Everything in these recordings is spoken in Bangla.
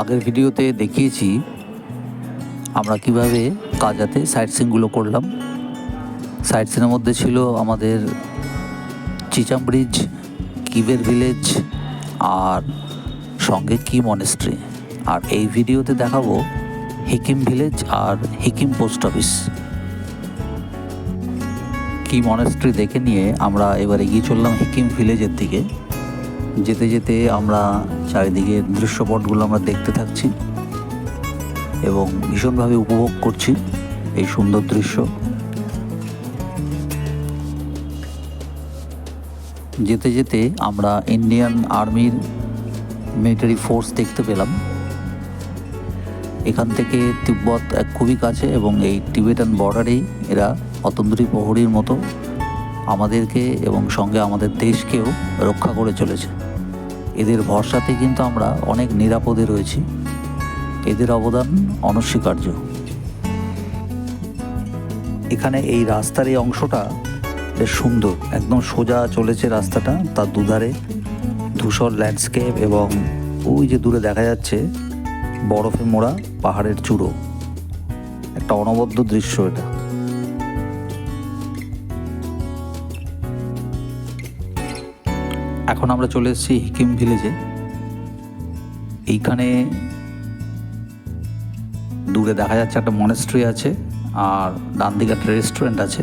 আগের ভিডিওতে দেখিয়েছি আমরা কীভাবে কাজাতে সাইট সিনগুলো করলাম। সাইট সিনের মধ্যে ছিল আমাদের চিচাম ব্রিজ কিবের ভিলেজ আর সঙ্গে কি মনেস্ট্রি আর এই ভিডিওতে দেখাবো হিকিম ভিলেজ আর হিকিম পোস্ট অফিস কি মনেস্ট্রি দেখে নিয়ে আমরা এবার এগিয়ে চললাম হিকিম ভিলেজের দিকে। যেতে যেতে আমরা চারিদিকের দৃশ্যপটগুলো আমরা দেখতে থাকছি এবং ভীষণভাবে উপভোগ করছি এই সুন্দর দৃশ্য। যেতে যেতে আমরা ইন্ডিয়ান আর্মির মিলিটারি ফোর্স দেখতে পেলাম। এখান থেকে তিব্বত এক খুবই কাছে এবং এই টিবেটান বর্ডারেই এরা অতন্দ্রী প্রহরীর মতো আমাদেরকে এবং সঙ্গে আমাদের দেশকেও রক্ষা করে চলেছে। এদের ভরসাতে কিন্তু আমরা অনেক নিরাপদে রয়েছি। এদের অবদান অনস্বীকার্য। এখানে এই রাস্তার এই অংশটা বেশ সুন্দর। একদম সোজা চলেছে রাস্তাটা, তার দুধারে ধূসর ল্যান্ডস্কেপ এবং ওই যে দূরে দেখা যাচ্ছে বরফে মোড়া পাহাড়ের চূড়ো। একটা অনবদ্য দৃশ্য এটা। এখন আমরা চলে এসেছি হিকিম ভিলেজে। এইখানে দূরে দেখা যাচ্ছে একটা মনেস্ট্রি আছে আর ডান দিকে একটা রেস্টুরেন্ট আছে।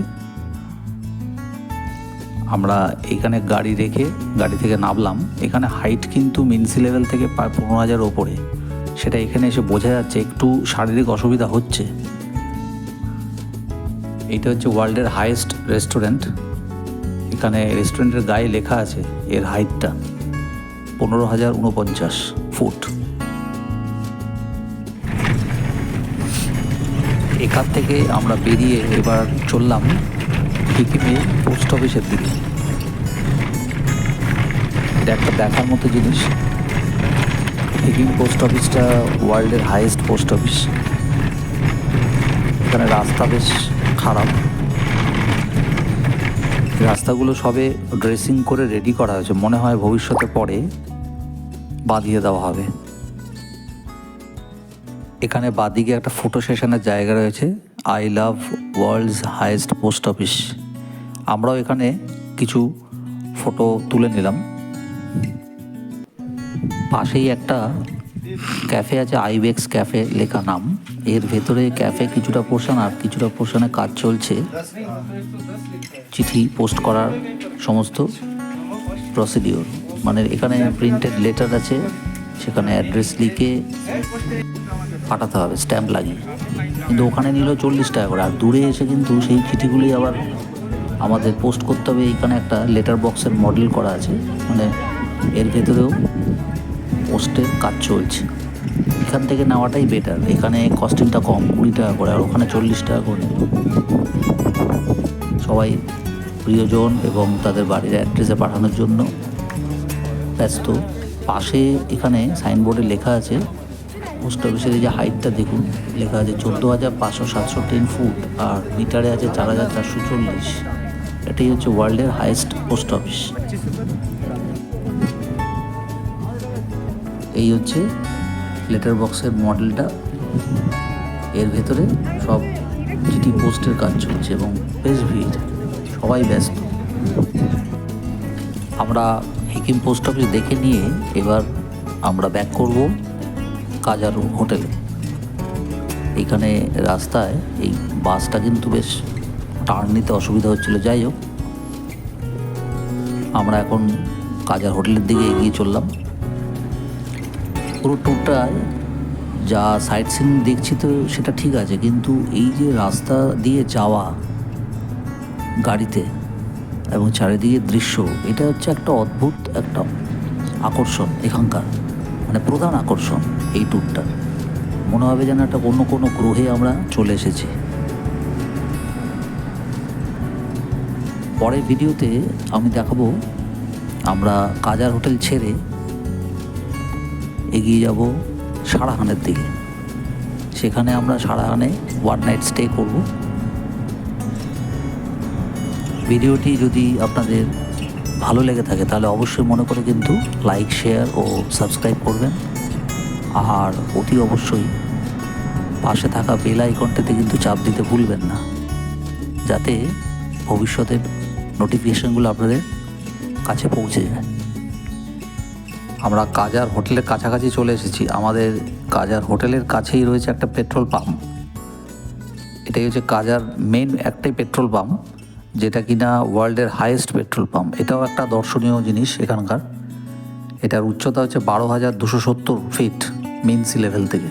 আমরা এখানে গাড়ি রেখে গাড়ি থেকে নামলাম। এখানে হাইট কিন্তু মিনসি লেভেল থেকে প্রায় পনেরো হাজার ওপরে। সেটা এখানে এসে বোঝা যাচ্ছে একটু শারীরিক অসুবিধা হচ্ছে। এটা হচ্ছে ওয়ার্ল্ডের হাইয়েস্ট রেস্টুরেন্ট এখানে রেস্টুরেন্টের গায়ে লেখা আছে এর হাইটটা পনেরো হাজার উনপঞ্চাশ ফুট। এখান থেকে আমরা বেরিয়ে এবার চললাম সিকিমে পোস্ট অফিসের দিকে। এটা একটা দেখার মতো জিনিস। সিকিম পোস্ট অফিসটা ওয়ার্ল্ডের হাইয়েস্ট পোস্ট অফিস এখানে রাস্তা বেশ খারাপ। রাস্তাগুলো সবে ড্রেসিং করে রেডি করা হয়েছে। মনে হয় ভবিষ্যতে পরে বাঁধিয়ে দেওয়া হবে। এখানে বাদিকে একটা ফটো সেশনের জায়গা রয়েছে। I love world's highest post office আমরাও এখানে কিছু ফটো তুলে নিলাম। পাশেই একটা ক্যাফে আছে আইবেক্স ক্যাফে লেখা নাম। এর ভেতরে ক্যাফে কিছুটা পোর্শন আর কিছুটা পোর্শনে কাজ চলছে। চিঠি পোস্ট করার সমস্ত প্রসিডিওর মানে এখানে প্রিন্টেড লেটার আছে, সেখানে অ্যাড্রেস লিখে পাঠাতে হবে স্ট্যাম্প লাগিয়ে। কিন্তু ওখানে নিল চল্লিশ টাকা করে। আর দূরে এসে কিন্তু সেই চিঠিগুলি আবার আমাদের পোস্ট করতে হবে। এখানে একটা লেটার বক্সের মডেল করা আছে। মানে এর ভেতরেও পোস্টের কাজ চলছে। এখান থেকে নেওয়াটাই বেটার এখানে কস্টিংটা কম, কুড়ি টাকা করে, আর ওখানে চল্লিশ টাকা করে। সবাই প্রিয়জন এবং তাদের বাড়ির অ্যাড্রেসে পাঠানোর জন্য ব্যস্ত। পাশে এখানে সাইনবোর্ডে লেখা আছে পোস্ট অফিসের এই যে হাইটটা দেখুন, লেখা আছে চোদ্দ হাজার পাঁচশো সাতশো টেন ফুট আর মিটারে আছে চার হাজার চারশো চল্লিশ। এটাই হচ্ছে ওয়ার্ল্ডের হাইয়েস্ট পোস্ট অফিস এই হচ্ছে লেটার বক্সের মডেলটা, এর ভেতরে সব চিঠি পোস্টের কাজ চলছে এবং বেশ ভিড়, সবাই ব্যস্ত। আমরা হিকিম পোস্ট অফিস দেখে নিয়ে এবার আমরা ব্যাক করব কাজার হোটেলে। এখানে রাস্তায় এই বাসটা কিন্তু বেশ টার্ন নিতে অসুবিধা হচ্ছিল, যাই হোক। আমরা এখন কাজার হোটেলের দিকে এগিয়ে চললাম। পুরো ট্যুরটায় যা সাইট সিন দেখছি তো সেটা ঠিক আছে, কিন্তু এই যে রাস্তা দিয়ে যাওয়া গাড়িতে এবং চারিদিকের দৃশ্য, এটা হচ্ছে একটা অদ্ভুত একটা আকর্ষণ এখানকার মানে প্রধান আকর্ষণ এই ট্যুরটা মনে হবে যেন একটা অন্য কোনো গ্রহে আমরা চলে এসেছি। পরের ভিডিওতে আমি দেখাবো আমরা কাজার হোটেল ছেড়ে এগিয়ে যাব সারাহানের দিকে। সেখানে আমরা সারাহানে ওয়ান নাইট স্টে করব। ভিডিওটি যদি আপনাদের ভালো লেগে থাকে, তাহলে অবশ্যই মনে করে কিন্তু লাইক শেয়ার ও সাবস্ক্রাইব করবেন। আর অতি অবশ্যই পাশে থাকা বেল আইকনটিতে কিন্তু চাপ দিতে ভুলবেন না, যাতে ভবিষ্যতের নোটিফিকেশনগুলো আপনাদের কাছে পৌঁছে যায়। আমরা কাজার হোটেলের কাছাকাছি চলে এসেছি। আমাদের কাজার হোটেলের কাছেই রয়েছে একটা পেট্রোল পাম্প। এটাই হচ্ছে কাজার মেন একটাই পেট্রোল পাম্প, যেটা কিনা ওয়ার্ল্ডের হাইয়েস্ট পেট্রোল পাম্প। এটাও একটা দর্শনীয় জিনিস এখানকার। এটার উচ্চতা হচ্ছে বারো হাজার দুশো সত্তর ফিট মেন সি লেভেল থেকে।